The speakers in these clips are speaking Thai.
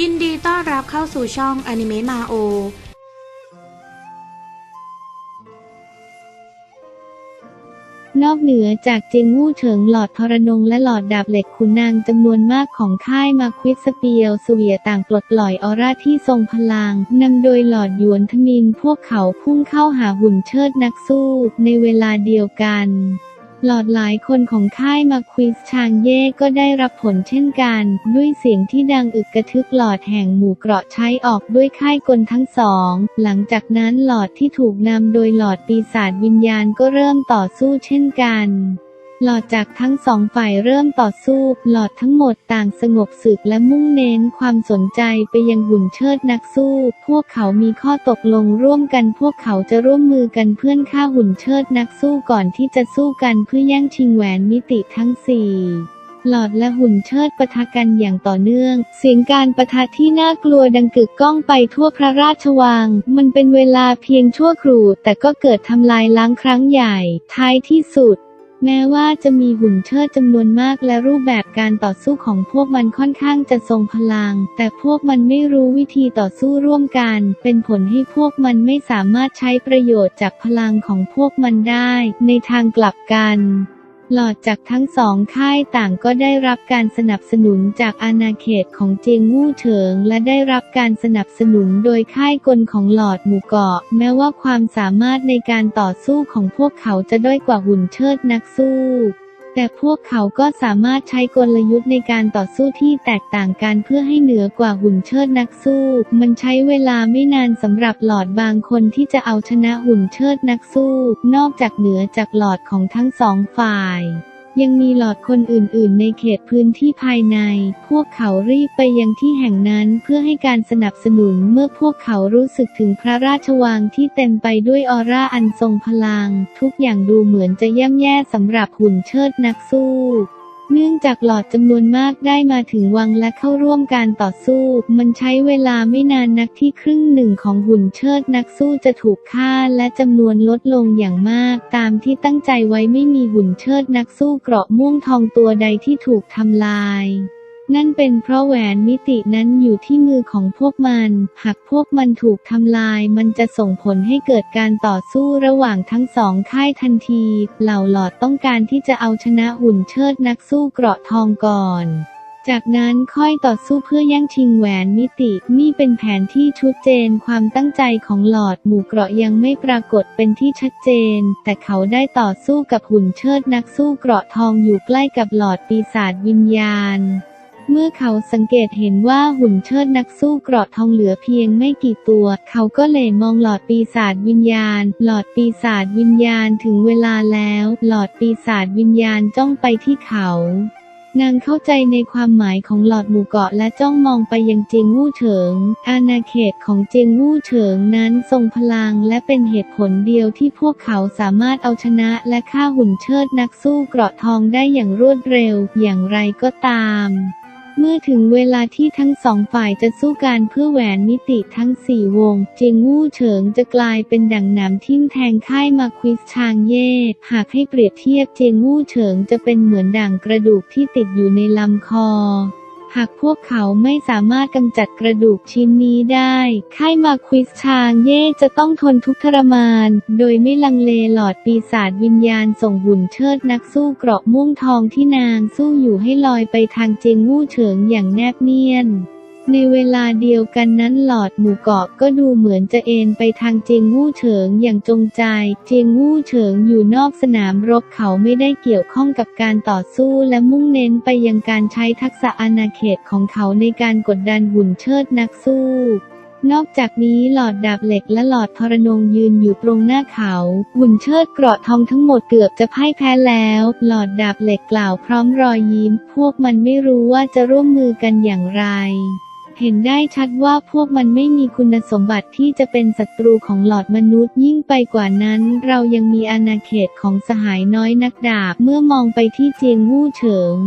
ยินดีต้อนรับเข้าสู่ช่องอนิเมะมาโอนอกเหนือจากเจงวู่เฉิงหลอดทรนงและหลอดดาบเหล็กขุนนางจำนวนมากของค่ายมาควิสสเปียวสเวียต่างปลดปล่อยออร่าที่ทรงพลังนำโดยหลอดหยวนทมินพวกเขาพุ่งเข้าหาหุ่นเชิดนักสู้ในเวลาเดียวกัน หลอดหลายคนของค่ายมาควิสชางเย่ก็ได้รับผลเช่นกัน ด้วยเสียงที่ดังอึกกระทึกหลอดแห่งหมู่เกราะใช้ออกด้วยค่ายกลทั้งสอง หลังจากนั้นหลอดที่ถูกนำโดยหลอดปีศาจวิญญาณก็เริ่มต่อสู้เช่นกัน หลอดจากทั้งสองฝ่ายเริ่มต่อสู้ หลอดทั้งหมดต่างสงบศึกและมุ่งเน้นความสนใจไปยังหุ่นเชิดนักสู้ พวกเขามีข้อตกลงร่วมกันพวกเขาจะร่วมมือกันเพื่อนฆ่าหุ่นเชิดนักสู้ก่อนที่จะสู้กันเพื่อแย่งชิงแหวนมิติทั้งสี่หลอดและหุ่นเชิดปะทะกันอย่างต่อเนื่อง เสียงการปะทะที่น่ากลัวดังกึกก้องไปทั่วพระราชวัง มันเป็นเวลาเพียงชั่วครู่แต่ก็เกิดทำลายล้างครั้งใหญ่ ท้ายที่สุด แม้ว่าจะมีหุ่นเชิดจำนวนมากและรูปแบบการต่อสู้ของพวกมันค่อนข้างจะทรงพลัง แต่พวกมันไม่รู้วิธีต่อสู้ร่วมกัน เป็นผลให้พวกมันไม่สามารถใช้ประโยชน์จากพลังของพวกมันได้ ในทางกลับกัน หลอดจากทั้งสองค่ายต่างก็ได้รับการสนับสนุนจากอาณาเขตของเจียงวู่เฉิง และได้รับการสนับสนุนโดยค่ายกลของหลอดหมู่เกาะ แม้ว่าความสามารถในการต่อสู้ของพวกเขาจะด้อยกว่าหุ่นเชิดนักสู้ แต่พวกเขาก็สามารถใช้กลยุทธ์ในการต่อสู้ที่แตกต่างกันเพื่อให้เหนือกว่าหุ่นเชิดนักสู้ มันใช้เวลาไม่นานสำหรับหลอดบางคนที่จะเอาชนะหุ่นเชิดนักสู้ นอกจากเหนือจากหลอดของทั้งสองฝ่าย ยังมีหลอดคนอื่นๆ ในเขตพื้นที่ภายใน พวกเขารีบไปยังที่แห่งนั้นเพื่อให้การสนับสนุนเมื่อพวกเขารู้สึกถึงพระราชวังที่เต็มไปด้วยออร่าอันทรงพลัง ทุกอย่างดูเหมือนจะย่ำแย่สำหรับหุ่นเชิดนักสู้ เนื่องจากหลอดจำนวนมากได้มาถึงวังและเข้าร่วมการต่อสู้ มันใช้เวลาไม่นานนักที่ครึ่งหนึ่งของหุ่นเชิดนักสู้จะถูกฆ่าและจำนวนลดลงอย่างมาก ตามที่ตั้งใจไว้ไม่มีหุ่นเชิดนักสู้เกราะม่วงทองตัวใดที่ถูกทำลาย นั่นเป็นเพราะแหวนมิตินั้นอยู่ที่มือของพวกมัน หากพวกมันถูกทำลายมันจะส่งผลให้เกิดการต่อสู้ระหว่างทั้งสองค่ายทันที เหล่าหลอดต้องการที่จะเอาชนะหุ่นเชิดนักสู้เกราะทองก่อนจากนั้นค่อยต่อสู้เพื่อแย่งชิงแหวนมิติ นี่เป็นแผนที่ชุดเจนความตั้งใจของหลอดหมู่เกราะยังไม่ปรากฏเป็นที่ชัดเจน แต่เขาได้ต่อสู้กับหุ่นเชิดนักสู้เกราะทองอยู่ใกล้กับหลอดปีศาจวิญญาณ เมื่อเขาสังเกตเห็นว่าหุ่นเชิดนักสู้เกราะทองเหลือเพียงไม่กี่ตัว เขาก็เลยมองหลอดปีศาจวิญญาณ หลอดปีศาจวิญญาณถึงเวลาแล้ว หลอดปีศาจวิญญาณจ้องไปที่เขานางเข้าใจในความหมายของหลอดหมู่เกาะและจ้องมองไปยังเจียงวู่เฉิง อาณาเขตของเจียงวู่เฉิงนั้นทรงพลังและเป็นเหตุผลเดียวที่พวกเขาสามารถเอาชนะและฆ่าหุ่นเชิดนักสู้เกราะทองได้อย่างรวดเร็ว อย่างไรก็ตาม เมื่อถึงเวลาที่ทั้งสองฝ่ายจะสู้การเพื่อแหวนมิติทั้งสี่วง เจงวู่เฉิงจะกลายเป็นดั่งหนามทิ่มแทงค่ายมาควิสชางเย่ หากให้เปรียบเทียบเจงวู่เฉิงจะเป็นเหมือนด่างกระดูกที่ติดอยู่ในลำคอ หากพวกเขาไม่สามารถกำจัดกระดูกชิ้นนี้ได้ ค่ายมาควิสชางเย่จะต้องทนทุกข์ทรมาน โดยไม่ลังเลหลอดปีศาจวิญญาณส่งหุ่นเชิดนักสู้เกราะม่วงทองที่นางสู้อยู่ให้ลอยไปทางเจงงู่เฉิงอย่างแนบเนียน ในเวลาเดียวกันนั้นหลอดหมู่เกาะก็ดูเหมือนจะเอนไปทางเจียงวู่เฉิงอย่างจงใจ เจียงวู่เฉิงอยู่นอกสนามรบเขาไม่ได้เกี่ยวข้องกับการต่อสู้และมุ่งเน้นไปยังการใช้ทักษะอาณาเขตของเขาในการกดดันหุ่นเชิดนักสู้นอกจากนี้หลอดดาบเหล็กและหลอดทรนงยืนอยู่ตรงหน้าเขา หุ่นเชิดเกราะทองทั้งหมดเกือบจะพ่ายแพ้แล้ว หลอดดาบเหล็กกล่าวพร้อมรอยยิ้ม พวกมันไม่รู้ว่าจะร่วมมือกันอย่างไร เห็นได้ชัดว่าพวกมันไม่มีคุณสมบัติที่จะเป็นศัตรูของหลอดมนุษย์ยิ่งไปกว่านั้น เรายังมีอาณาเขตของสหายน้อยนักดาบ เมื่อมองไปที่เจียงวู่เฉิง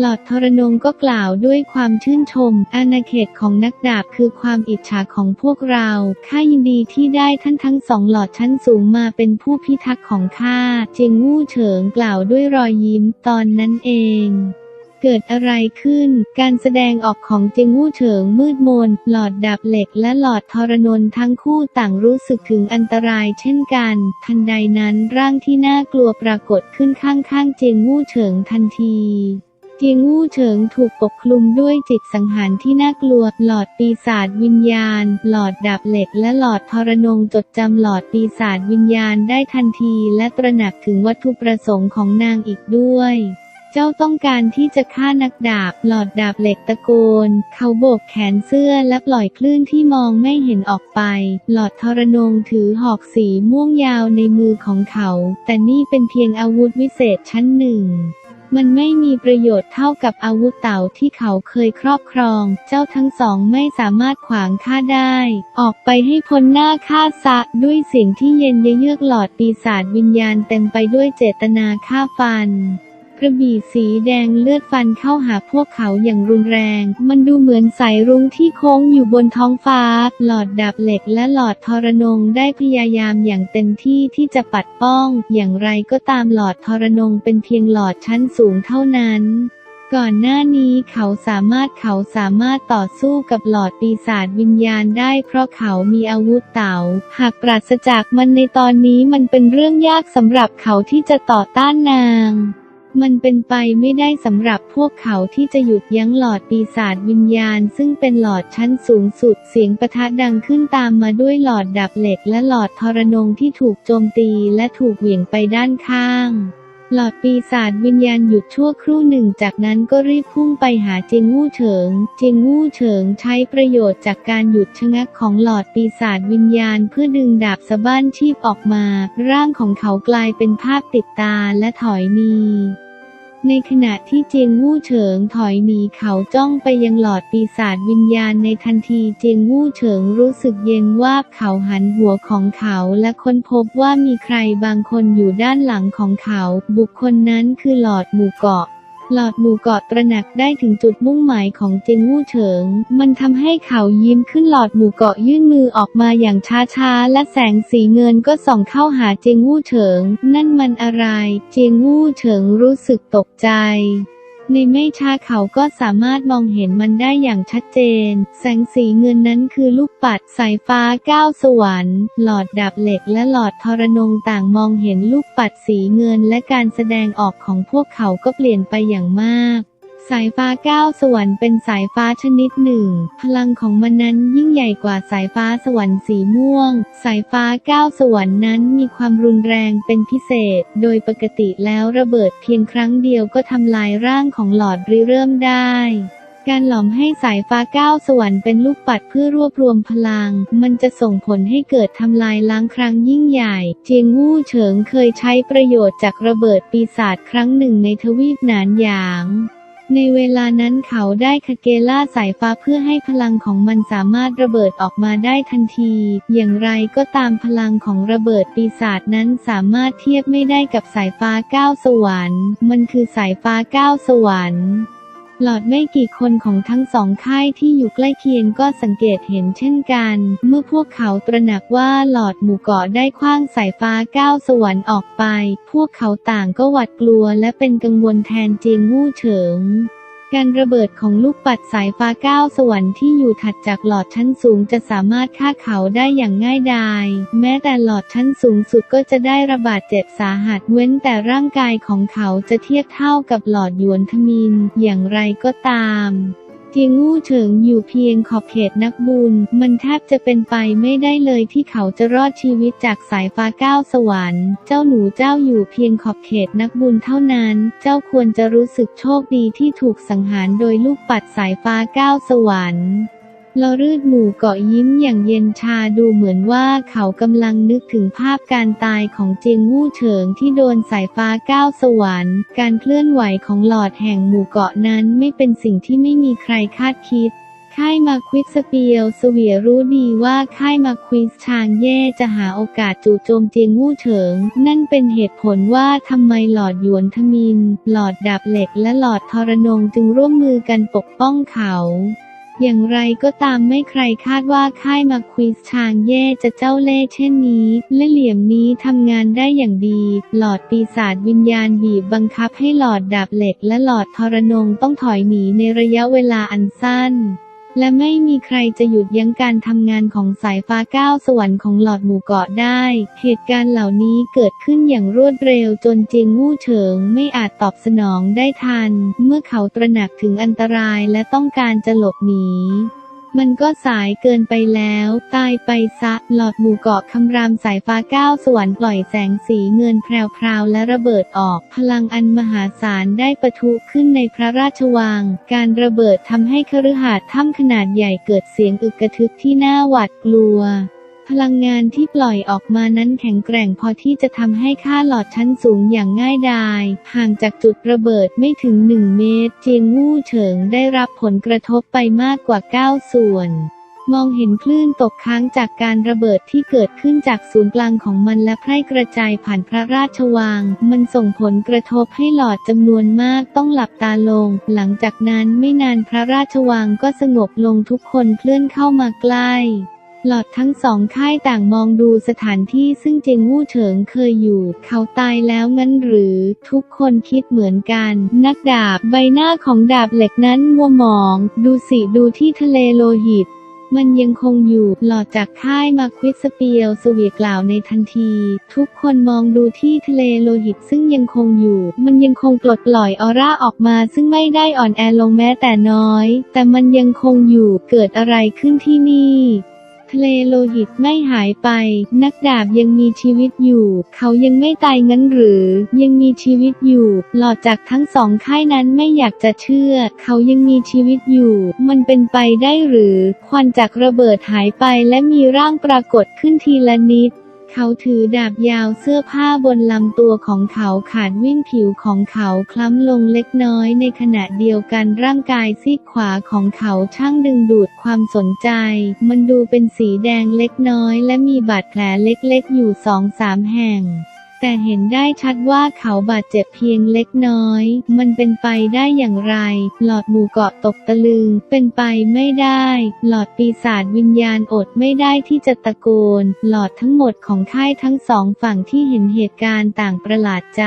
หลอดทรนงก็กล่าวด้วยความชื่นชม อาณาเขตของนักดาบคือความอิจฉาของพวกเรา ข้ายินดีที่ได้ท่านทั้งสองหลอดชั้นสูงมาเป็นผู้พิทักษ์ของข้า เจียงวู่เฉิงกล่าวด้วยรอยยิ้มตอนนั้นเอง เกิดอะไรขึ้น การแสดงออกของเจงวู่เฉิงมืดมน หลอดดับเหล็กและหลอดทรนนทั้งคู่ต่างรู้สึกถึงอันตรายเช่นกัน ทันใดนั้นร่างที่น่ากลัวปรากฏขึ้นข้างๆเจงวู่เฉิงทันทีเจียงวู่เฉิงถูกปกคลุมด้วยจิตสังหารที่น่ากลัว หลอดปีศาจวิญญาณ หลอดดับเหล็ก และหลอดทรนงจดจำหลอดปีศาจวิญญาณได้ทันที และตระหนักถึงวัตถุประสงค์ของนางอีกด้วย เจ้าต้องการที่จะฆ่านักดาบ หลอดดาบเหล็กตะโกน เขาโบกแขนเสื้อและปล่อยคลื่นที่มองไม่เห็นออกไป หลอดทรนงถือหอกสีม่วงยาวในมือของเขา แต่นี่เป็นเพียงอาวุธวิเศษชั้นหนึ่งมันไม่มีประโยชน์เท่ากับอาวุธเต่าที่เขาเคยครอบครอง เจ้าทั้งสองไม่สามารถขวางข้าได้ ออกไปให้พ้นหน้าข้าซะ ด้วยเสียงที่เย็นเยือกหลอดปีศาจวิญญาณเต็มไปด้วยเจตนาฆ่าฟัน ระบี่สีแดงเลือดฟันเข้าหาพวกเขาอย่างรุนแรง มันดูเหมือนสายรุ้งที่โค้งอยู่บนท้องฟ้า หลอดดับเหล็กและหลอดทรนงได้พยายามอย่างเต็มที่ที่จะปัดป้อง อย่างไรก็ตามหลอดทรนงเป็นเพียงหลอดชั้นสูงเท่านั้นก่อนหน้านี้เขาสามารถเขาสามารถต่อสู้กับหลอดปีศาจวิญญาณได้เพราะเขามีอาวุธเต่า หากปราศจากมันในตอนนี้มันเป็นเรื่องยากสำหรับเขาที่จะต่อต้านนาง มันเป็นไปไม่ได้สำหรับพวกเขาที่จะหยุดยั้งหลอดปีศาจวิญญาณ ซึ่งเป็นหลอดชั้นสูงสุดเสียงประทะดังขึ้นตามมาด้วยหลอดดับเหล็กและหลอดทรนงที่ถูกโจมตีและถูกเหวี่ยงไปด้านข้างหลอดปีศาจวิญญาณหยุดชั่วครู่หนึ่ง จากนั้นก็รีบพุ่งไปหาเจงวู่เฉิงเจงวู่เฉิงใช้ประโยชน์จากการหยุดชะงักของหลอดปีศาจวิญญาณเพื่อดึงดาบสะบ้านชีพออกมา ร่างของเขากลายเป็นภาพติดตาและถอยหนี ในขณะที่เจียงวู่เฉิงถอยหนีเขาจ้องไปยังหลอดปีศาจวิญญาณในทันทีเจียงวู่เฉิงรู้สึกเย็นวาบเขาหันหัวของเขาและค้นพบว่ามีใครบางคนอยู่ด้านหลังของเขา บุคคลนั้นคือหลอดหมู่เกาะ หลอดหมู่เกาะตระหนักได้ถึงจุดมุ่งหมายของเจงวู่เฉิง มันทำให้เขายิ้มขึ้นหลอดหมู่เกาะยื่นมือออกมาอย่างช้าๆ และแสงสีเงินก็ส่องเข้าหาเจงวู่เฉิง นั่นมันอะไร เจงวู่เฉิงรู้สึกตกใจ ในไม่ช้าเขาก็สามารถมองเห็นมันได้อย่างชัดเจน แสงสีเงินนั้นคือลูกปัดสายฟ้าก้าวสวรรค์ หลอดดับเหล็กและหลอดทรนงต่างมองเห็นลูกปัดสีเงินและการแสดงออกของพวกเขาก็เปลี่ยนไปอย่างมาก สายฟ้าก้าวสวรรค์เป็นสายฟ้าชนิดหนึ่ง พลังของมันนั้นยิ่งใหญ่กว่าสายฟ้าสวรรค์สีม่วง สายฟ้าก้าวสวรรค์นั้นมีความรุนแรงเป็นพิเศษ โดยปกติแล้วระเบิดเพียงครั้งเดียวก็ทำลายร่างของหลอดริเริ่มได้การหลอมให้สายฟ้าก้าวสวรรค์เป็นลูกปัดเพื่อรวบรวมพลัง มันจะส่งผลให้เกิดทำลายล้างครั้งยิ่งใหญ่ เจียงวู่เฉิงเคยใช้ประโยชน์จากระเบิดปีศาจครั้งหนึ่งในทวีปหนานหยาง ในเวลานั้นเขาได้คาเกล่าสายฟ้าเพื่อให้พลังของมันสามารถระเบิดออกมาได้ทันที อย่างไรก็ตามพลังของระเบิดปีศาจนั้นสามารถเทียบไม่ได้กับสายฟ้าก้าวสวรรค์ มันคือสายฟ้าก้าวสวรรค์ หลอดไม่กี่คนของทั้งสองค่ายที่อยู่ใกล้เคียงก็สังเกตเห็นเช่นกัน เมื่อพวกเขาตระหนักว่าหลอดหมู่เกาะได้คว้างสายฟ้าก้าวสวรรค์ออกไป พวกเขาต่างก็หวาดกลัวและเป็นกังวลแทนเจียงวู่เฉิง การระเบิดของลูกปัดสายฟ้าก้าวสวรรค์ที่อยู่ถัดจากหลอดชั้นสูงจะสามารถฆ่าเขาได้อย่างง่ายดาย แม้แต่หลอดชั้นสูงสุดก็จะได้ระบาดเจ็บสาหัสเว้นแต่ร่างกายของเขาจะเทียบเท่ากับหลอดยวนทมิน อย่างไรก็ตาม เจียงงู่เฉิงอยู่เพียงขอบเขตนักบุญ มันแทบจะเป็นไปไม่ได้เลยที่เขาจะรอดชีวิตจากสายฟ้าก้าวสวรรค์ เจ้าหนูเจ้าอยู่เพียงขอบเขตนักบุญเท่านั้น เจ้าควรจะรู้สึกโชคดีที่ถูกสังหารโดยลูกปัดสายฟ้าก้าวสวรรค์ ลอรืดหมู่เกาะยิ้มอย่างเย็นชาดูเหมือนว่าเขากำลังนึกถึงภาพการตายของเจียงวู่เฉิงที่โดนสายฟ้าก้าวสวรรค์ การเคลื่อนไหวของหลอดแห่งหมู่เกาะนั้นไม่เป็นสิ่งที่ไม่มีใครคาดคิด ค่ายมาควิสเปียวเสวียรู้ดีว่าค่ายมาควิสชางเย่จะหาโอกาสจู่โจมเจียงวู่เฉิง นั่นเป็นเหตุผลว่าทำไมหลอดหยวนทมิน หลอดดับเหล็กและหลอดทรนงจึงร่วมมือกันปกป้องเขา อย่างไรก็ตามไม่ใครคาดว่าค่ายมาควิสชางเย่จะเจ้าเล่ห์เช่นนี้ และเหลี่ยมนี้ทำงานได้อย่างดี หลอดปีศาจวิญญาณบีบบังคับให้หลอดดาบเหล็กและหลอดทรนงต้องถอยหนีในระยะเวลาอันสั้น และไม่มีใครจะหยุดยั้งการทำงานของสายฟ้าก้าวสวรรค์ของหลอดหมู่เกาะได้ เหตุการณ์เหล่านี้เกิดขึ้นอย่างรวดเร็วจนเจียงวู่เฉิงไม่อาจตอบสนองได้ทัน เมื่อเขาตระหนักถึงอันตรายและต้องการจะหลบหนี มันก็สายเกินไปแล้ว ตายไปซะ หลอดหมู่เกาะคำรามสายฟ้าก้าวสวรรค์ปล่อยแสงสีเงินแพรวๆและระเบิดออก พลังอันมหาศาลได้ปะทุขึ้นในพระราชวัง การระเบิดทำให้คฤหาสน์ถ้ำขนาดใหญ่เกิดเสียงอึกกระทึกที่น่าหวาดกลัว พลังงานที่ปล่อยออกมานั้นแข็งแกร่งพอที่จะทำให้ค่าหลอดชั้นสูงอย่างง่ายดาย ห่างจากจุดระเบิดไม่ถึง 1 เมตร เจียงวู่เฉิงได้รับผลกระทบไปมากกว่า 9 ส่วน มองเห็นคลื่นตกค้างจากการระเบิดที่เกิดขึ้นจากศูนย์กลางของมันและแพร่กระจายผ่านพระราชวัง มันส่งผลกระทบให้หลอดจำนวนมากต้องหลับตาลง หลังจากนั้นไม่นานพระราชวังก็สงบลงทุกคนเคลื่อนเข้ามาใกล้ หลอดทั้งสองค่ายต่างมองดูสถานที่ซึ่งเจงวู่เฉิงเคยอยู่ เขาตายแล้วงั้นหรือทุกคนคิดเหมือนกัน นักดาบใบหน้าของดาบเหล็กนั้นมัวหมอง ดูสิดูที่ทะเลโลหิตมันยังคงอยู่หลอดจากค่ายมาควิสสเปียวสวีกล่าวในทันที ทุกคนมองดูที่ทะเลโลหิตซึ่งยังคงอยู่ มันยังคงปลดปล่อยออร่าออกมาซึ่งไม่ได้อ่อนแอลงแม้แต่น้อย แต่มันยังคงอยู่เกิดอะไรขึ้นที่นี่ ทะเลโลหิตไม่หายไป นักดาบยังมีชีวิตอยู่ เขายังไม่ตายงั้นหรือ ยังมีชีวิตอยู่ หลอดจากทั้งสองค่ายนั้นไม่อยากจะเชื่อ เขายังมีชีวิตอยู่ มันเป็นไปได้หรือ ควันจากระเบิดหายไปและมีร่างปรากฏขึ้นทีละนิด เขาถือดาบยาวเสื้อผ้าบนลำตัวของเขาขาดวิ่งผิวของเขาคล้ำลงเล็กน้อยในขณะเดียวกันร่างกายซีกขวาของเขาช่างดึงดูดความสนใจ มันดูเป็นสีแดงเล็กน้อยและมีบาดแผลเล็กๆอยู่สองสามแห่ง แต่เห็นได้ชัดว่าเขาบาดเจ็บเพียงเล็กน้อย มันเป็นไปได้อย่างไร หลอดหมู่เกาะตกตะลึง เป็นไปไม่ได้ หลอดปีศาจวิญญาณอดไม่ได้ที่จะตะโกน หลอดทั้งหมดของค่ายทั้งสองฝั่งที่เห็นเหตุการณ์ต่างประหลาดใจ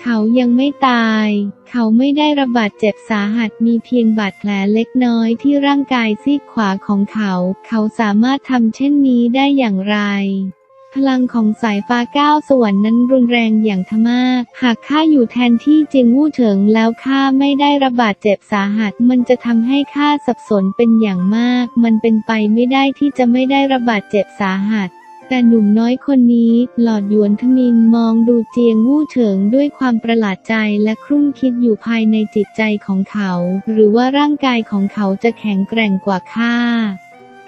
เขายังไม่ตาย เขาไม่ได้ระบาดเจ็บสาหัสมีเพียงบาดแผลเล็กน้อยที่ร่างกายซีกขวาของเขา เขาสามารถทำเช่นนี้ได้อย่างไร พลังของสายฟ้าก้าวสวรรค์นั้นรุนแรงอย่างทมาก หากข้าอยู่แทนที่เจียงวู่เฉิงแล้วข้าไม่ได้ระบาดเจ็บสาหัส มันจะทำให้ข้าสับสนเป็นอย่างมาก มันเป็นไปไม่ได้ที่จะไม่ได้ระบาดเจ็บสาหัสแต่หนุ่มน้อยคนนี้ หลอดยวนทมินมองดูเจียงวู่เฉิงด้วยความประหลาดใจและครุ่นคิดอยู่ภายในจิตใจของเขา หรือว่าร่างกายของเขาจะแข็งแกร่งกว่าข้า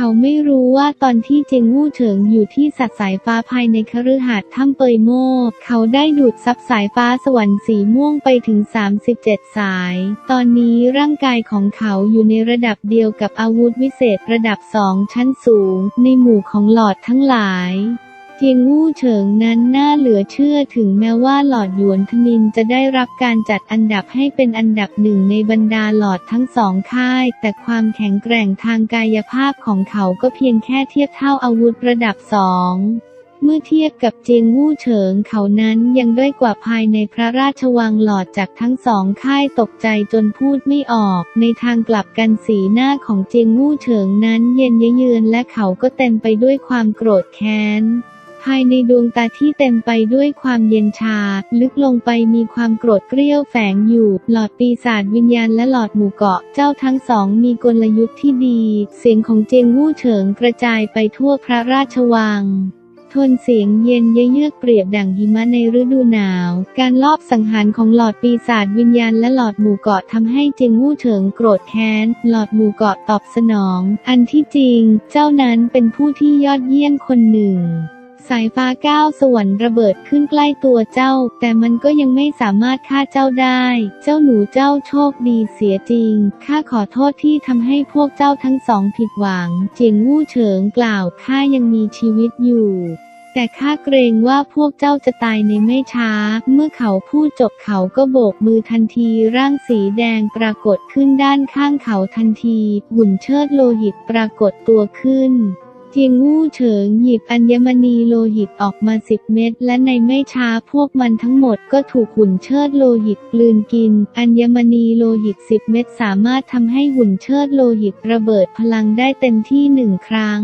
เขาไม่รู้ว่าตอนที่เจงวู่เฉิงอยู่ที่สัตว์สายฟ้าภายในคฤหาสน์ถ้ำเปยโม่เขาได้ดูดซับสายฟ้าสวรรค์สีม่วงไปถึง 37 สาย ตอนนี้ร่างกายของเขาอยู่ในระดับเดียวกับอาวุธวิเศษระดับสองชั้นสูง ในหมู่ของหลอดทั้งหลาย เจียงวู่เฉิงนั้นน่าเหลือเชื่อถึงแม้ว่าหลอดหยวนทมินจะได้รับการจัดอันดับให้เป็นอันดับหนึ่งในบรรดาหลอดทั้งสองค่าย แต่ความแข็งแกร่งทางกายภาพของเขาก็เพียงแค่เทียบเท่าอาวุธระดับสองเมื่อเทียบกับเจียงวู่เฉิงเขานั้นยังด้อยกว่าภายในพระราชวังหลอดจากทั้งสองค่ายตกใจจนพูดไม่ออก ในทางกลับกันสีหน้าของเจียงวู่เฉิงนั้นเย็นเยือนและเขาก็เต็มไปด้วยความโกรธแค้นายในดวงตาที่เต็มไปด้วยความเย็นชา ลึกลงไปมีความโกรธเกรี้ยวแฝงอยู่ หลอดปีศาจวิญญาณและหลอดหมู่เกาะเจ้าทั้งสองมีกลยุทธ์ที่ดี เสียงของเจียงวู่เฉิงกระจายไปทั่วพระราชวังทนเสียงเย็นเยือกเปรียบดั่งหิมะในฤดูหนาว การลอบสังหารของหลอดปีศาจวิญญาณและหลอดหมู่เกาะทำให้เจียงวู่เฉิงโกรธแค้น หลอดหมู่เกาะตอบสนอง อันที่จริง เจ้านั้นเป็นผู้ที่ยอดเยี่ยมคนหนึ่ง สายฟ้าก้าวสวรรค์ระเบิดขึ้นใกล้ตัวเจ้า แต่มันก็ยังไม่สามารถฆ่าเจ้าได้ เจ้าหนูเจ้าโชคดีเสียจริง ข้าขอโทษที่ทำให้พวกเจ้าทั้งสองผิดหวัง เจียงวู่เฉิงกล่าวข้ายังมีชีวิตอยู่แต่ข้าเกรงว่าพวกเจ้าจะตายในไม่ช้า เมื่อเขาพูดจบเขาก็โบกมือทันทีร่างสีแดงปรากฏขึ้นด้านข้างเขาทันทีหุ่นเชิดโลหิตปรากฏตัวขึ้น จียงวู่เฉิงหยิบอัญมณีโลหิตออกมาสิบเม็ดและในไม่ช้าพวกมันทั้งหมดก็ถูกหุ่นเชิดโลหิตกลืนกิน อัญมณีโลหิตสิบเม็ดสามารถทำให้หุ่นเชิดโลหิตระเบิดพลังได้เต็มที่หนึ่งครั้ง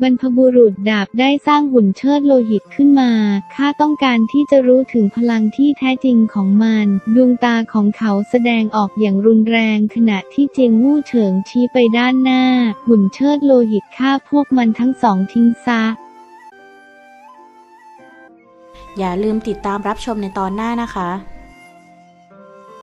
บรรพบุรุษดาบได้สร้างหุ่นเชิดโลหิตขึ้นมา ข้าต้องการที่จะรู้ถึงพลังที่แท้จริงของมัน ดวงตาของเขาแสดงออกอย่างรุนแรงขณะที่เจียงวู่เฉิงชี้ไปด้านหน้า หุ่นเชิดโลหิตฆ่าพวกมันทั้งสองทิ้งซะ อย่าลืมติดตามรับชมในตอนหน้านะคะ